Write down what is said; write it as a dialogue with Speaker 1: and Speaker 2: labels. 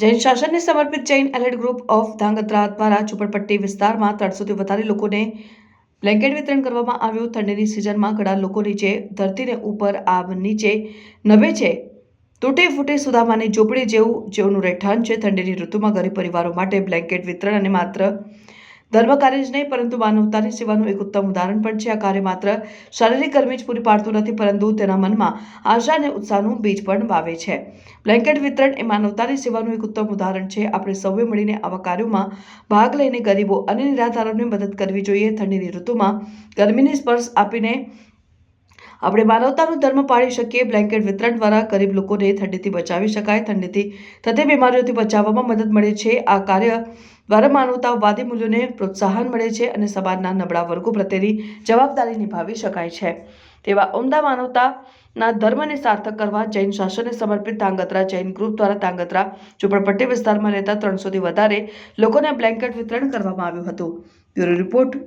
Speaker 1: જૈન શાસનને સમર્પિત Jain alert group of Dhrangadhra દ્વારા ઝુંપડપટ્ટી વિસ્તારમાં ત્રણસોથી વધારે લોકોને બ્લેન્કેટ વિતરણ કરવામાં આવ્યું. ઠંડીની સિઝનમાં ઘણા લોકો નીચે ધરતીને ઉપર આબ નીચે નભે છે. તૂટે ફૂટે સુદામાની ઝૂંપડી જેવું જેઓનું રહેઠાણ છે. ઠંડીની ઋતુમાં ગરીબ પરિવારો માટે બ્લેન્કેટ વિતરણ અને માત્ર ધર્મ કાર્ય જ નહીં, પરંતુ માનવતાની સેવાનું એક ઉત્તમ ઉદાહરણ પણ છે. આ કાર્ય માત્ર શારીરિક ગરમી જ પૂરી પાડતું નથી, પરંતુ તેના મનમાં આશા અને ઉત્સાહનું બીજ પણ વાવે છે. બ્લેન્કેટ વિતરણ એ માનવતાની સેવાનું એક ઉત્તમ ઉદાહરણ છે. આપણે સૌએ મળીને આવા કાર્યોમાં ભાગ લઈને ગરીબો અને નિરાધારોને મદદ કરવી જોઈએ. ઠંડીની ઋતુમાં ગરમીની સ્પર્શ આપીને આપણે માનવતાનું ધર્મ પાળી શકીએ બ્લેન્કેટ વિતરણ દ્વારા ગરીબ લોકોને ઠંડીથી બચાવી શકાય. ઠંડીથી થતી બીમારીઓથી બચાવવામાં મદદ મળે છે. આ કાર્ય દ્વારા માનવતાવાદી મૂલ્યોને પ્રોત્સાહન મળે છે અને સમાજના નબળા વર્ગો પ્રત્યેની જવાબદારી નિભાવી શકાય છે. તેવા ઉમદા માનવતાના ધર્મને સાર્થક કરવા જૈન શાસનને સમર્પિત તાંગત્રા જૈન ગ્રુપ દ્વારા તાંગત્રા ઝુંપડપટ્ટી વિસ્તારમાં રહેતા ત્રણસોથી વધારે લોકોને બ્લેન્કેટ વિતરણ કરવામાં આવ્યું હતું. Bureau report